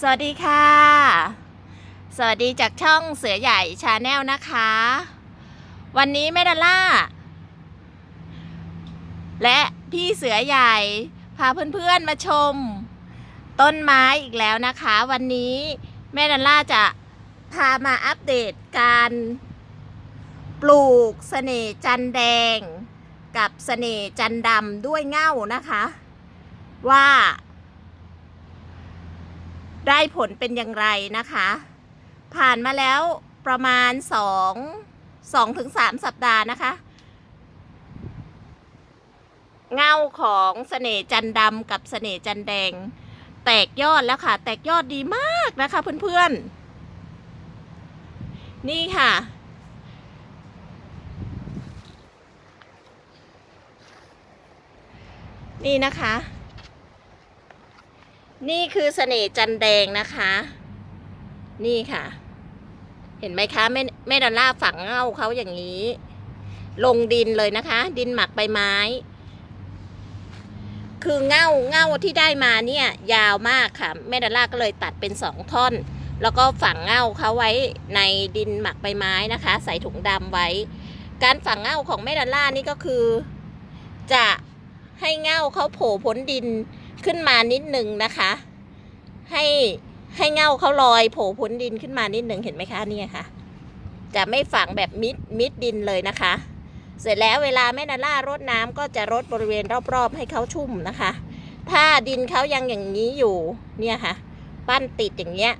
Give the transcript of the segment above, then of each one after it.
สวัสดีค่ะ สวัสดีจากช่องเสือใหญ่ชาแนลนะคะ วันนี้แม่ดอลล่า และพี่เสือใหญ่ พาเพื่อนๆมาชม ต้นไม้อีกแล้วนะคะ วันนี้แม่ดอลล่าจะพามาอัปเดตการปลูกเสน่จันแดง กับเสน่จันดำด้วยเง่านะคะ ว่า ได้ผลเป็นอย่างไรนะคะ ผ่านมาแล้วประมาณสองสองถึงสามสัปดาห์นะคะ เงาของเสน่ห์จันดำกับเสน่ห์จันแดง แตกยอดแล้วค่ะ แตกยอดดีมากนะคะเพื่อนๆ นี่ค่ะ นี่นะคะ นี่คือเสน่ห์จันแดงนะคะ นี่ค่ะ เห็นไหมคะแม่แม่ดอลล่าฝังเง่าเขาอย่างนี้ ลงดินเลยนะคะ ดินหมักใบไม้ คือเง่าเง่าที่ได้มาเนี่ย ยาวมากค่ะแม่ดอลล่าก็เลยตัดเป็นสองท่อน แล้วก็ฝังเง่าเขาไว้ในดินหมักใบไม้นะคะ ใส่ถุงดำไว้ การฝังเง่าของแม่ดอลล่านี่ก็คือ จะให้เง่าเขาโผล่พ้นดิน ขึ้นมานิดหนึ่งนะคะ ให้ให้เงาเขาลอยโผล่พ้นดินขึ้นมานิดหนึ่งเห็นไหมคะเนี่ยค่ะ จะไม่ฝังแบบมิดมิดดินเลยนะคะ เสร็จแล้วเวลาแม่นาล่ารดน้ำก็จะรดบริเวณรอบๆ ให้เขาชุ่มนะคะ ถ้าดินเขายังอย่างนี้อยู่เนี่ยค่ะ ปั้นติดอย่างเงี้ย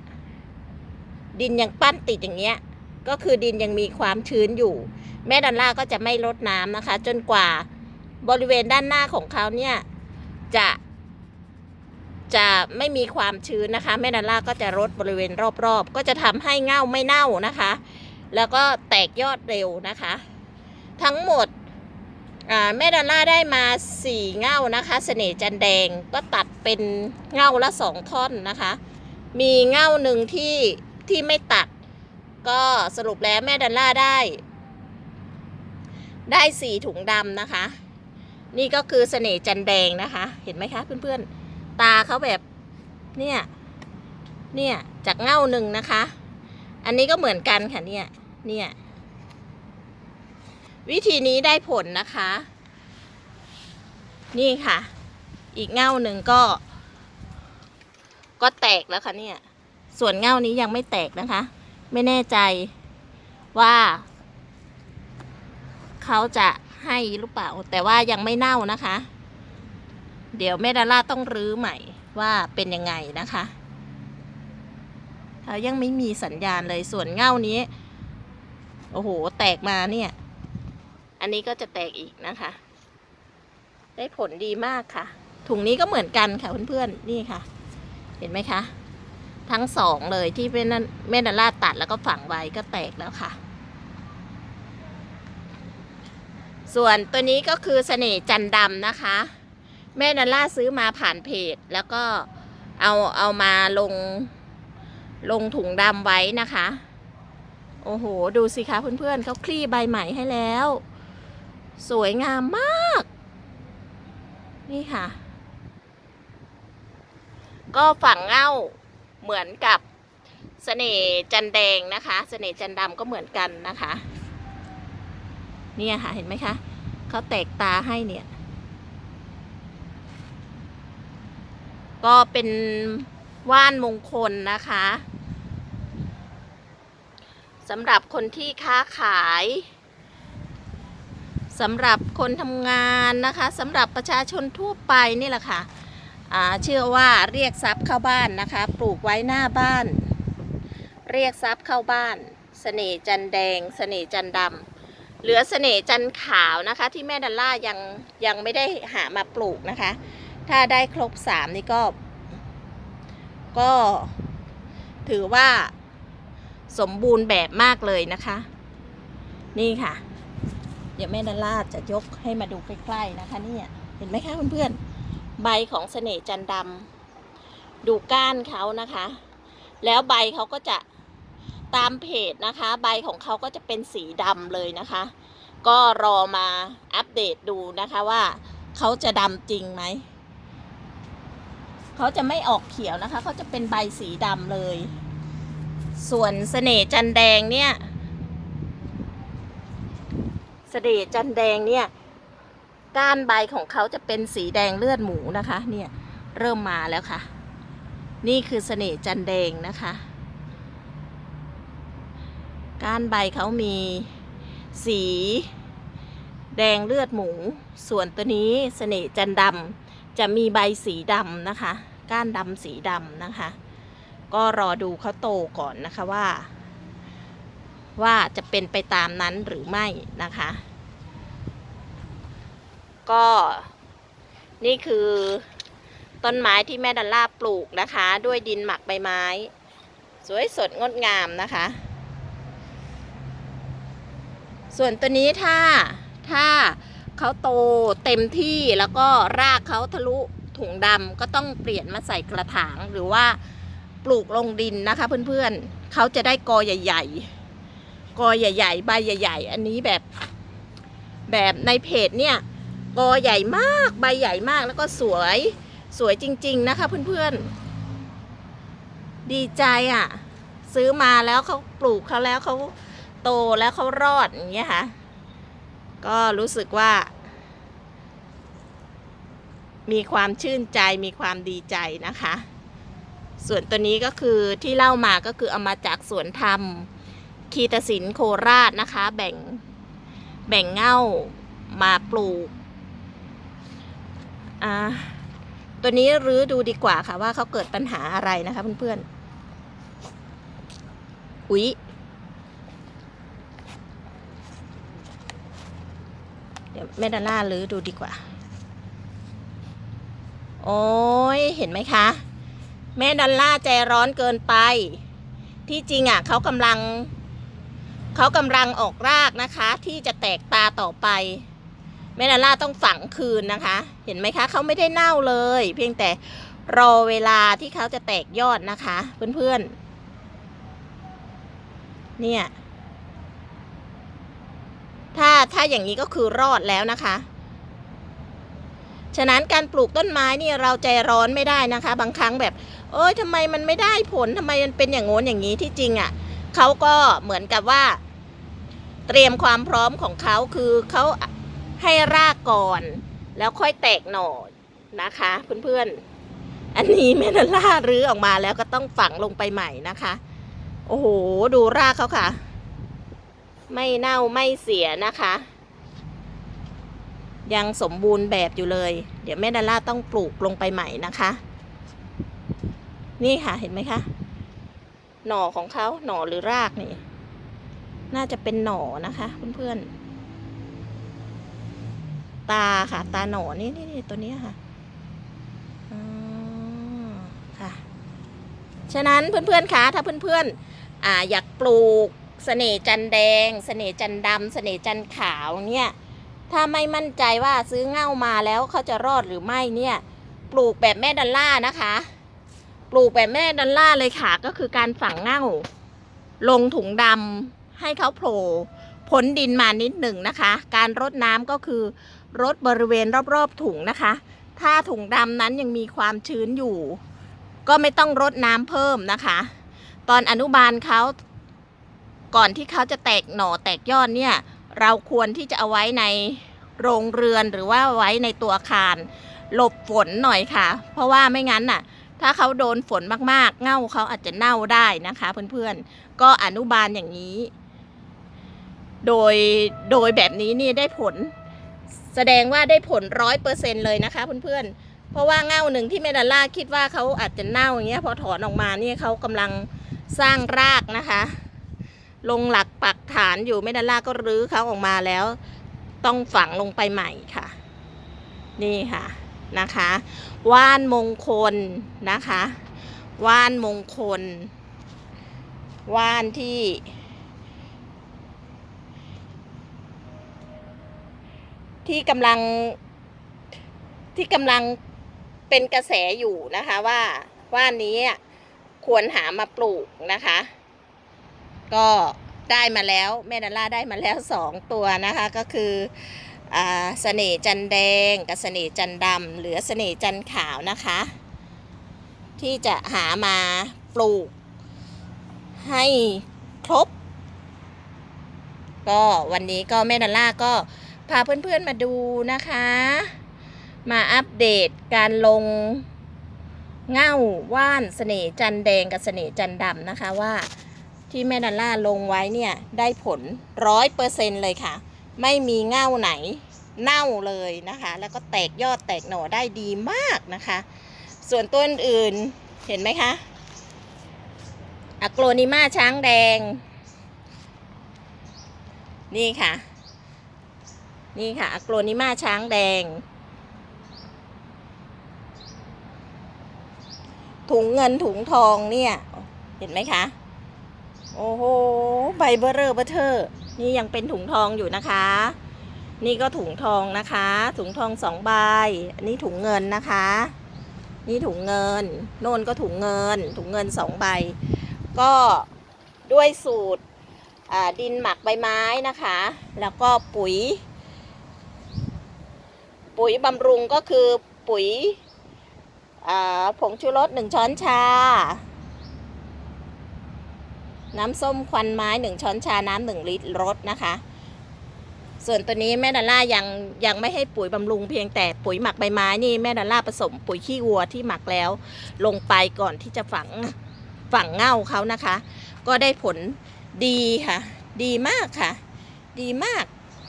ดินยังปั้นติดอย่างเงี้ยก็คือดินยังมีความชื้นอยู่ แม่ดันล่าก็จะไม่รดน้ำนะคะ จนกว่าบริเวณด้านหน้าของเขาเนี่ยจะ จะไม่มีความชื้นนะคะ แม่ดันล่าก็จะรดบริเวณรอบๆ ก็จะทำให้เง่าไม่เน่านะคะ แล้วก็แตกยอดเร็วนะคะ ทั้งหมดแม่ดันล่าได้มาสี่เง่านะคะเสน่ห์จันแดงก็ตัดเป็นเง่าละสองท่อนนะคะ มีเง่าหนึ่งที่ที่ไม่ตัด ก็สรุปแล้วแม่ดันล่าได้ ได้สี่ถุงดำนะคะ นี่ก็คือเสน่ห์จันแดงนะคะ เห็นไหมคะเพื่อนๆ ตาเขาแบบเนี่ยเนี่ยจากเง่าหนึ่งนะคะ อันนี้ก็เหมือนกันค่ะเนี่ยเนี่ยวิธีนี้ได้ผลนะคะ นี่ค่ะ อีกเง่าหนึ่งก็ ก็แตกแล้วค่ะเนี่ย ส่วนเง่านี้ยังไม่แตกนะคะ ไม่แน่ใจว่าเขาจะให้หรือเปล่า แต่ว่ายังไม่เน่านะคะ เดี๋ยวแม่ดาล่าต้องรื้อใหม่ว่าเป็นยังไงนะคะเขายังไม่มีสัญญาณเลยส่วนเง่านี้ โอ้โห แตกมาเนี่ย อันนี้ก็จะแตกอีกนะคะ ได้ผลดีมากค่ะ ถุงนี้ก็เหมือนกันค่ะเพื่อนๆนี่ค่ะ เห็นไหมคะ ทั้งสองเลยที่เป็นแม่ดาล่าตัดแล้วก็ฝังไว้ก็แตกแล้วค่ะ ส่วนตัวนี้ก็คือเสน่ห์จันดำนะคะ แม่นันล่าซื้อมาผ่านเพจ แล้วก็เอาเอามาลงลงถุงดำไว้นะคะ โอ้โห ดูสิคะเพื่อนๆเขาคลี่ใบใหม่ให้แล้ว สวยงามมาก นี่ค่ะ ก็ฝั่งเง่าเหมือนกับเสน่ห์จันแดงนะคะเสน่ห์จันดำก็เหมือนกันนะคะ เนี่ยค่ะเห็นไหมคะเขาแตกตาให้เนี่ย ก็เป็นว่านมงคลนะคะสำหรับคนที่ค้าขายสำหรับคนทำงานนะคะสำหรับประชาชนทั่วไปนี่แหละค่ะอ่าเชื่อว่าเรียกทรัพย์เข้าบ้านนะคะ ปลูกไว้หน้าบ้าน เรียกทรัพย์เข้าบ้านเสน่ห์จันแดงเสน่ห์จันดำเหลือเสน่ห์จันขาวนะคะ ที่แม่ดัลล่ายังยังไม่ได้หามาปลูกนะคะ ถ้าได้ครบสามนี่ก็ ก็ถือว่าสมบูรณ์แบบมากเลยนะคะ นี่ค่ะ เดี๋ยวแม่ดัลาจะยกให้มาดูใกล้ๆนะคะเนี่ยเห็นไหมคะเพื่อนๆ ใบของเสน่ห์จันดำดูก้านเขานะคะ แล้วใบเขาก็จะตามเพจนะคะ ใบของเขาก็จะเป็นสีดำเลยนะคะ ก็รอมาอัปเดตดูนะคะว่าเขาจะดำจริงไหม เขาจะไม่ออกเขียวนะคะ เขาจะเป็นใบสีดำเลย ส่วนเสน่ห์จันแดงเนี่ย เสน่ห์จันแดงเนี่ยก้านใบของเขาจะเป็นสีแดงเลือดหมูนะคะ เนี่ยเริ่มมาแล้วค่ะ นี่คือเสน่ห์จันแดงนะคะ ก้านใบเขามีสีแดงเลือดหมู ส่วนตัวนี้เสน่ห์จันดำ จะมีใบสีดำนะคะ ก้านดำสีดำนะคะ ก็รอดูเขาโตก่อนนะคะว่า ว่าจะเป็นไปตามนั้นหรือไม่นะคะ ก็นี่คือต้นไม้ที่แม่ดัลล่าปลูกนะคะ ด้วยดินหมักใบไม้ สวยสดงดงามนะคะ ส่วนตัวนี้ถ้าถ้า เขาโตเต็มที่แล้วก็รากเขาทะลุถุงดำก็ต้องเปลี่ยนมาใส่กระถางหรือว่าปลูกลงดินนะคะเพื่อนๆเขาจะได้กอใหญ่ๆ กอใหญ่ๆ ใบใหญ่ ๆ อันนี้แบบ แบบในเพจเนี่ยกอใหญ่มากใบใหญ่มากแล้วก็สวยสวยจริง ๆ นะคะเพื่อนๆ ดีใจอะ่ะ ซื้อมาแล้วเขาปลูกเขาแล้วเขาโตแล้วเขารอดอย่างเงี้ยค่ะ ก็รู้สึกว่า มีความชื่นใจมีความดีใจนะคะ ส่วนตัวนี้ก็คือที่เล่ามาก็คือเอามาจากสวนธรรม คีตศิลโคราชนะคะ แบ่งแบ่งเง่ามาปลูกอ่าตัวนี้รื้อดูดีกว่าค่ะว่าเขาเกิดปัญหาอะไรนะคะเพื่อนๆอุ๊ยเดี๋ยวแม่ดาล่าลื้อดูดีกว่า โอ้ยเห็นไหมคะ แม่ดอลล่าใจร้อนเกินไป ที่จริงอะเขากำลังเขากำลังออกรากนะคะ ที่จะแตกตาต่อไป แม่ดอลล่าต้องฝังคืนนะคะ เห็นไหมคะเขาไม่ได้เน่าเลย เพียงแต่รอเวลาที่เขาจะแตกยอดนะคะ เพื่อนๆ เนี่ย ถ้าถ้าอย่างนี้ก็คือรอดแล้วนะคะ ฉะนั้นการปลูกต้นไม้นี่เราใจร้อนไม่ได้นะคะ บางครั้งแบบเอ้ยทำไมมันไม่ได้ผลทำไมมันเป็นอย่างโน้นอย่างนี้ที่จริงอะ่ะเขาก็เหมือนกับว่า เตรียมความพร้อมของเขาคือเขาให้รากก่อน แล้วค่อยแตกหน่อนะคะ เพื่อนๆ อันนี้แม่นล่ารื้อออกมาแล้วก็ต้องฝังลงไปใหม่นะคะ โอ้โห ดูรากเขาค่ะ ไม่เน่าไม่เสียนะคะ ยังสมบูรณ์แบบอยู่เลย เดี๋ยวแม่ดาล่าต้องปลูกลงไปใหม่นะคะ นี่ค่ะเห็นไหมคะ หน่อของเขาหน่อหรือรากนี่ น่าจะเป็นหน่อนะคะเพื่อนๆ ตาค่ะ ตาหน่อนี่นี่นี่ตัวนี้ค่ะอค่ะ ฉะนั้นเพื่อนๆคะถ้าเพื่อนๆออยากปลูกเสน่จันแดงเสน่จันดำเสน่จันขาวเนี่ย ถ้าไม่มั่นใจว่าซื้อเง่ามาแล้วเขาจะรอดหรือไม่เนี่ย ปลูกแบบแม่ดัลล่านะคะ ปลูกแบบแม่ดัลล่าเลยค่ะ ก็คือการฝังเง่า ลงถุงดำให้เขาโผล่พ้นดินมานิดหนึ่งนะคะ การรดน้ำก็คือรดบริเวณรอบๆถุงนะคะ ถ้าถุงดำนั้นยังมีความชื้นอยู่ ก็ไม่ต้องรดน้ำเพิ่มนะคะ ตอนอนุบาลเขาก่อนที่เขาจะแตกหน่อแตกยอดเนี่ย เราควรที่จะเอาไว้ใน โรงเรือนหรือว่าไว้ในตัวอาคาร หลบฝนหน่อยค่ะ เพราะว่าไม่งั้นน่ะ ถ้าเขาโดนฝนมากๆ เง่าเขาอาจจะเน่าได้นะคะ เพื่อนๆ ก็อนุบาลอย่างนี้ โดยโดยแบบนี้นี่ได้ผล แสดงว่าได้ผลร้อยเปอร์เซ็นเลยนะคะ เพื่อนๆ เพราะว่าเง่าหนึ่งที่เมดาล่าคิดว่าเขาอาจจะเน่าอย่างเงี้ยพอถอนออกมาเนี่ยเขากำลังสร้างรากนะคะ ลงหลักปักฐานอยู่เมดาล่าก็รื้อเขาออกมาแล้ว ต้องฝังลงไปใหม่ค่ะ นี่ค่ะนะคะว่านมงคลนะคะว่านมงคลว่านที่ ที่กำลังที่กำลังเป็นกระแสอยู่นะคะว่าว่านนี้ควรหามาปลูกนะคะ ก็ ได้มาแล้วแม่ดาล่าได้มาแล้วสองตัวนะคะก็คือเสน่ห์จันแดงกับเสน่ห์จันดำเหลือเสน่ห์จันขาวนะคะ ที่จะหามาปลูกให้ครบ ก็วันนี้ก็แม่ดอลล่าก็พาเพื่อนๆมาดูนะคะ มาอัปเดตการลงเง่าว่านเสน่ห์จันแดงกับเสน่ห์จันดำนะคะว่า ที่แม่ดอลล่าลงไว้เนี่ยได้ผลร้อยเปอร์เซ็นเลยค่ะ ไม่มีเง่าไหนเน่าเลยนะคะ แล้วก็แตกยอดแตกหน่อได้ดีมากนะคะ ส่วนต้นอื่นเห็นไหมคะอะโกรนิมาช้างแดง นี่ค่ะ นี่ค่ะอะโกรนิมาช้างแดง ถุงเงินถุงทองเนี่ย เห็นไหมคะ โอ้โห ใบเบอร์เรอเบอร์เทอร์นี่ยังเป็นถุงทองอยู่นะคะ นี่ก็ถุงทองนะคะ ถุงทองสองใบ อันนี้ถุงเงินนะคะ นี่ถุงเงิน โน่นก็ถุงเงิน ถุงเงินสองใบ ก็ด้วยสูตรดินหมักใบไม้นะคะ แล้วก็ปุ๋ย ปุ๋ยบำรุงก็คือปุ๋ยผงชูรสหนึ่งช้อนชา น้ำส้มควันไม้หนึ่งช้อนชา น้ำหนึ่งลิตรรสนะคะ ส่วนตัวนี้แม่ดอลล่ายังยังไม่ให้ปุ๋ยบำรุงเพียงแต่ปุ๋ยหมักใบไม้นี่แม่ดอลล่าผสมปุ๋ยขี้วัวที่หมักแล้ว ลงไปก่อนที่จะฝังฝังเง่าเขานะคะ ก็ได้ผลดีค่ะ ดีมากค่ะ ดีมาก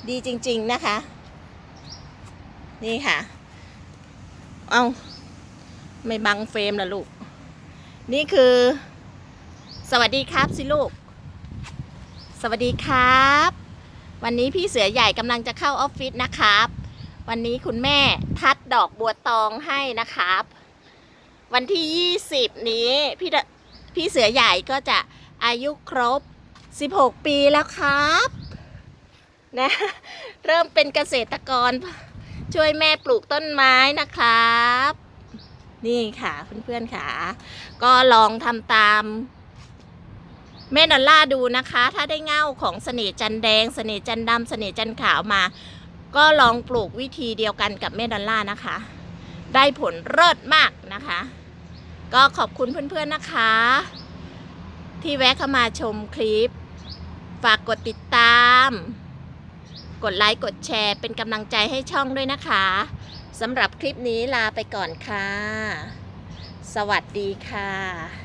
ดีจริง ๆนะคะ นี่ค่ะ เอาไม่บังเฟรมละลูก นี่คือ สวัสดีครับสิลูก สวัสดีครับ วันนี้พี่เสือใหญ่กำลังจะเข้าออฟฟิศนะครับ วันนี้คุณแม่ทัดดอกบัวตองให้นะครับ วันที่ 20 นี้พี่พี่เสือใหญ่ก็จะอายุครบ 16 ปีแล้วครับนะเริ่มเป็นเกษตรกรช่วยแม่ปลูกต้นไม้นะครับ นี่ค่ะเพื่อนๆค่ะ ก็ลองทำตาม แม่ดอลล่าดูนะคะ ถ้าได้เง่าของเสน่ห์จันแดง เสน่ห์จันดำเสน่ห์จันขาวมา ก็ลองปลูกวิธีเดียวกันกับแม่ดอลล่านะคะ ได้ผลเลิศมากนะคะ ก็ขอบคุณเพื่อนๆนะคะ ที่แวะเข้ามาชมคลิป ฝากกดติดตาม กดไลค์กดแชร์เป็นกำลังใจให้ช่องด้วยนะคะสำหรับคลิปนี้ลาไปก่อนค่ะ สวัสดีค่ะ